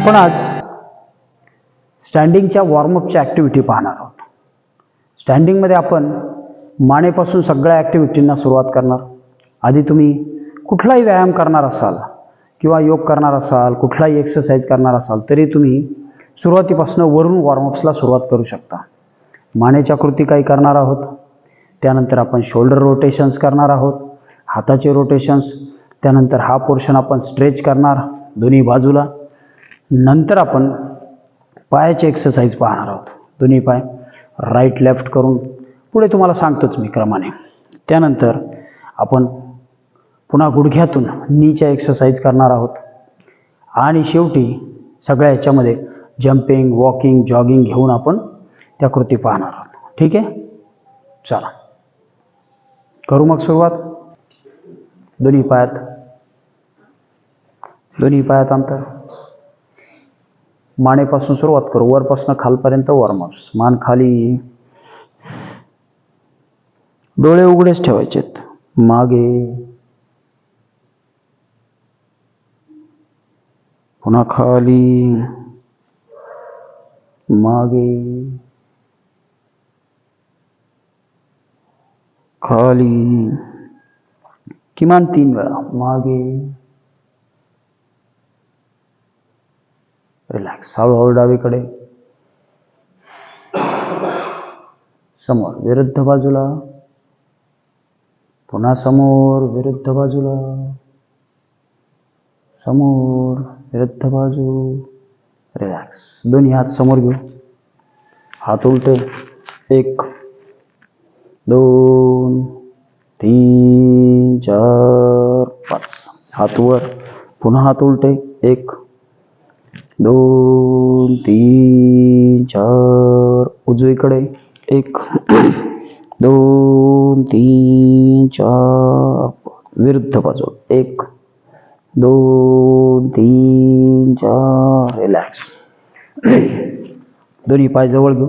आपण आज स्टँडिंगच्या वॉर्मअपच्या ॲक्टिव्हिटी पाहणार आहोत. स्टँडिंगमध्ये आपण मानेपासून सगळ्या ॲक्टिव्हिटींना सुरुवात करणार. आधी तुम्ही कुठलाही व्यायाम करणार असाल किंवा योग करणार असाल कुठलाही एक्सरसाइज करणार असाल तरी तुम्ही सुरुवातीपासून वरून वॉर्मअप्सला सुरुवात करू शकता. मानेच्या कृती काही करणार आहोत. त्यानंतर आपण शोल्डर रोटेशन्स करणार आहोत. हाताचे रोटेशन्स त्यानंतर हा पोर्शन आपण स्ट्रेच करणार दोन्ही बाजूला. नंतर आपण पायाची एक्सरसाइज पाहणार आहोत. दोन्ही पाय राईट लेफ्ट करून पुढे तुम्हाला सांगतोच मी क्रमाने. त्यानंतर आपण पुन्हा गुडघ्यातून नीच्या एक्सरसाइज करणार आहोत. आणि शेवटी सगळ्या ह्याच्यामध्ये जम्पिंग वॉकिंग जॉगिंग घेऊन आपण त्या कृती पाहणार आहोत. ठीक आहे? चला. करू मग सुरुवात. दोन्ही पायात. दोन्ही पायात अंतर. मानेपासून सुरुवात करू. वरपासून खालपर्यंत वॉर्मअप्स मान खाली. डोळे उघडेच ठेवायचेत. मागे. पुन्हा खाली. मागे. खाली. किमान तीन वेळा. मागे. रिलॅक्स हळूहळू डावीकडे समोर, विरुद्ध बाजूला. पुन्हा समोर, विरुद्ध बाजूला. समोर, विरुद्ध बाजू. रिलॅक्स दोन्ही हात समोर घेऊ. हात उलटे. एक, दोन, तीन, चार, पाच. हात वर. पुन्हा हात उलटे. एक दोन तीन चार. उजवीकडे एक. दोन तीन चार. विरुद्ध बाजू. एक. दोन तीन चार. रिलॅक्स दोन्ही पाय जवळ घेऊ.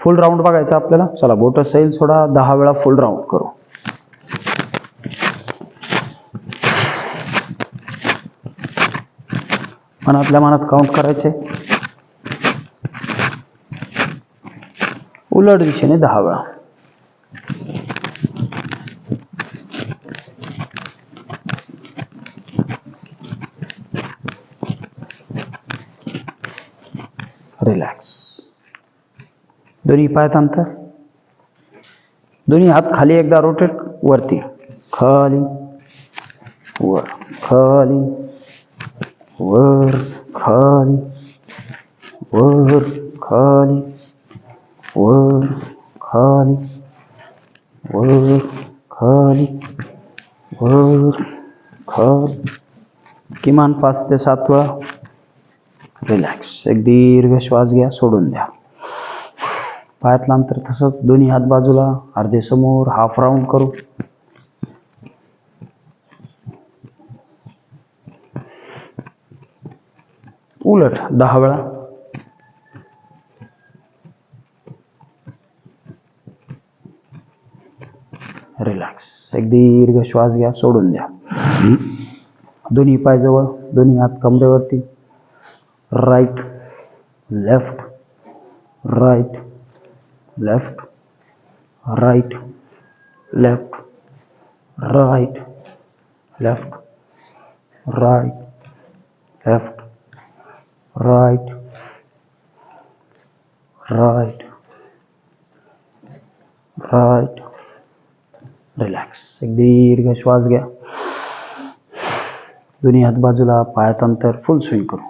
फुल राऊंड बघायचा आपल्याला. चला बोट सैल सोडा. दहा वेळा फुल राऊंड करू. मनातल्या मनात काउंट करायचे उलट दिशेने दहा वेळा रिलॅक्स दोन्ही पायात अंतर दोन्ही हात खाली एकदा रोटेट वरती खाली वर खाली वर खाली वर खाली वर खाली वर खाली वर खाली किमान पाच ते सात वेळा रिलॅक्स एक दीर्घ श्वास घ्या सोडून द्या. पायातलं अंतर तसंच दोन्ही हात बाजूला अर्धे समोर हाफ़ राऊंड करू. उलट दहा वेळा रिलॅक्स एक दीर्घ श्वास घ्या, सोडून द्या. दोन्ही पाय जवळ, दोन्ही हात कमरेवरती. Right left right left right left right left right left right right right relax एक दीर्घ श्वास घ्या. दोन्ही हात बाजूला पायात अंतर. फुल स्विंग करू.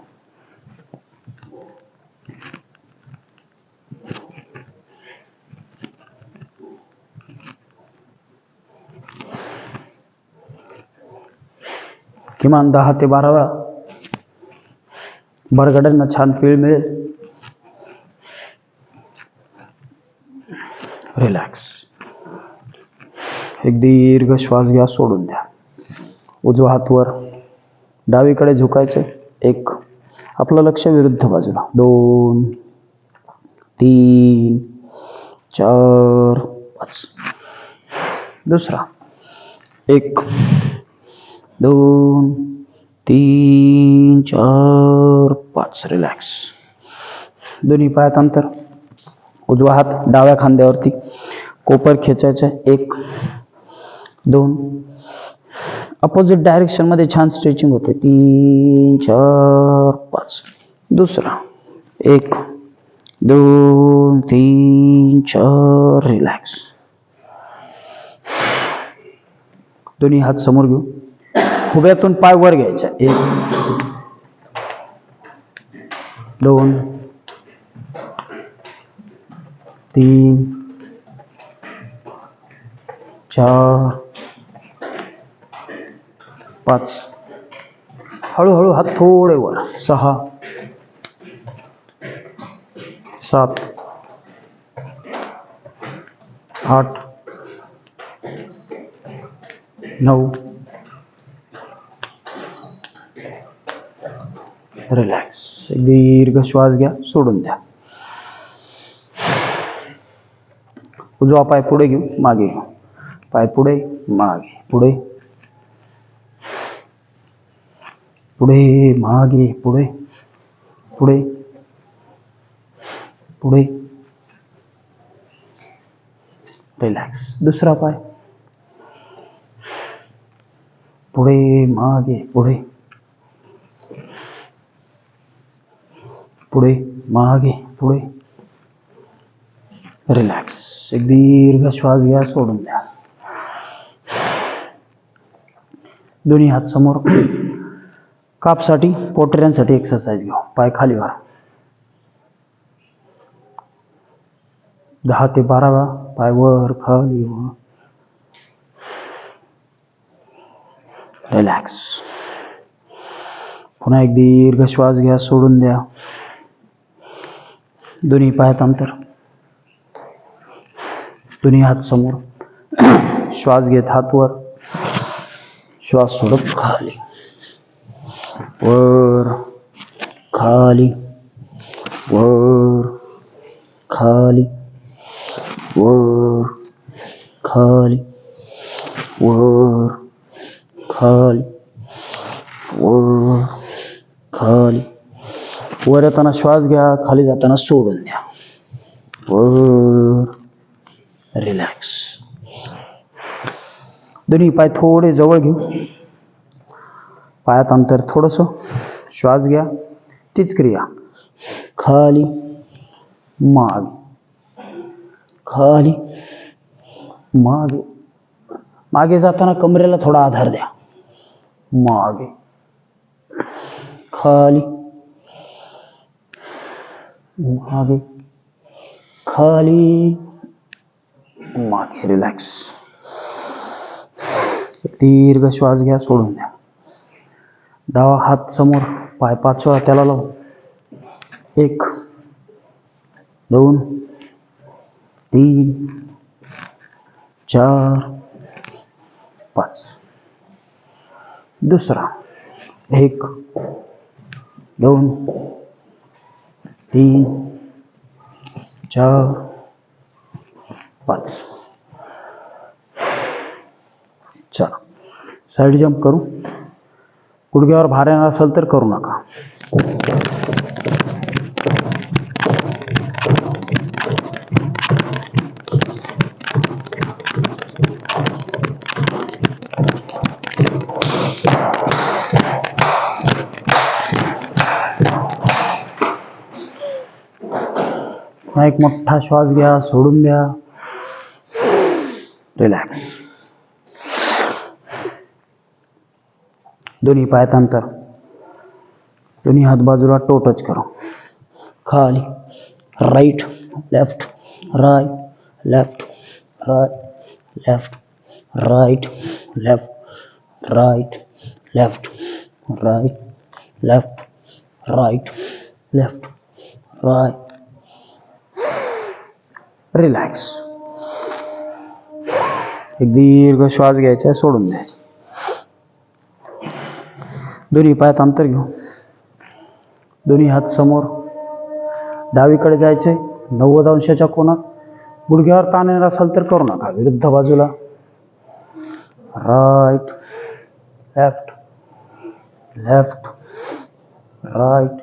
किमान दहा ते बारा वेळा बरगड्यांना छान पीळ मिळेल. रिलॅक्स एक दीर्घ श्वास घ्या सोडून द्या. उजवा हात वर. डावीकडे झुकायचे. एक. आपलं लक्ष विरुद्ध बाजूला. दोन. तीन. चार. पाच. दुसरा. एक. दोन. तीन. चार. पाच रिलॅक्स दोन्ही पायात अंतर. उजवा हात डाव्या खांद्यावरती. कोपर खेचायचं एक दोन. अपोजिट डायरेक्शनमध्ये छान स्ट्रेचिंग होते. तीन चार पाच. दुसरा. एक दोन तीन चार रिलॅक्स दोन्ही हात समोर घेऊ. उभ्यातून पाय वर घ्यायचा. एक दोन तीन चार पाच. हळूहळू हात थोडे वर. सहा सात आठ नऊ रिलॅक्स दीर्घ श्वास घ्या, सोडून द्या. उजवा पाय पुढे घेऊ मागे घेऊ पाय पुढे, मागे. पुढे. पुढे, मागे. पुढे. पुढे. पुढे. रिलॅक्स दुसरा पाय. पुढे, मागे. पुढे. पुढे, मागे, पुढे. रिलॅक्स एक दीर्घ श्वास घ्या, सोडून द्या. दोन्ही हात समोर. कापसाठी, पोटऱ्यांसाठी एक्सरसाइज घेऊ पाय खाली वा दहा ते बारा वेळा पाय वर, खाली वर. रिलॅक्स पुन्हा एक दीर्घ श्वास घ्या, सोडून द्या. दोन्ही पायात अंतर दोन्ही हात समोर। श्वास घेत हात वर श्वास सोडत खाली। वर खाली। वर खाली। वर खाली। वर खाली। वर खाली। वर येताना श्वास घ्या खाली जाताना सोडून द्या. वर. रिलॅक्स दोन्ही पाय थोडे जवळ घेऊ. पायात अंतर थोडस. श्वास घ्या. तीच क्रिया. खाली. मागे. खाली. मागे. मागे जाताना कमरेला थोडा आधार द्या. मागे. खाली. मागे खाली. मागे रिलॅक्स दीर्घ श्वास घ्या सोडून द्या. डावा हात समोर पाय पाच वेळा त्याला लावू एक दोन तीन चार पाच. दुसरा. एक दोन तीन चार पाँच. चार साईड जंप करू. गुडघ्यावर भार येणार असेल तर करू नका. हा एक मोठा श्वास घ्या, सोडून द्या. रिलॅक्स दोन्ही पायात अंतर. दोन्ही हात बाजूला टो टच करो. खाली. Right left right left right left right left right left right left right left right relax एक दीर्घ श्वास घ्यायचा आहे, सोडून द्यायचा. दोन्ही पायात अंतर घेऊ दोन्ही हात समोर. डावीकडे जायचे नव्वद अंशाच्या कोणात गुडघ्यावर ताण येणार असेल तर करू नका विरुद्ध बाजूला. Right left left right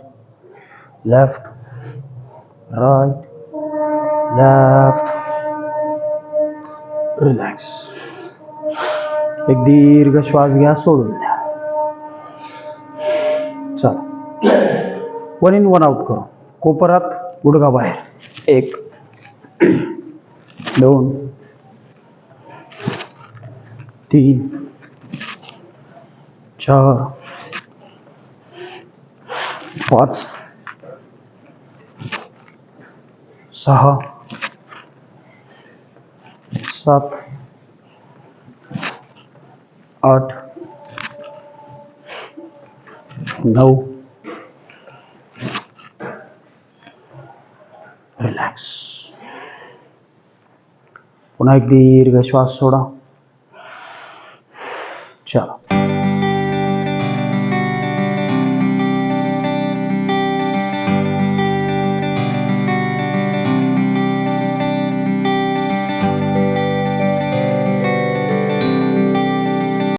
left right left relax एक दीर्घ श्वास घ्या सोडून द्या. चला. वन इन वन आउट करू. कोपरात गुडघा बाहेर. एक. दोन. तीन. चार. पाच. सहा. सात आठ नौ। रिलॅक्स पुन्हा एक दीर्घ श्वास छोड़ा। चला।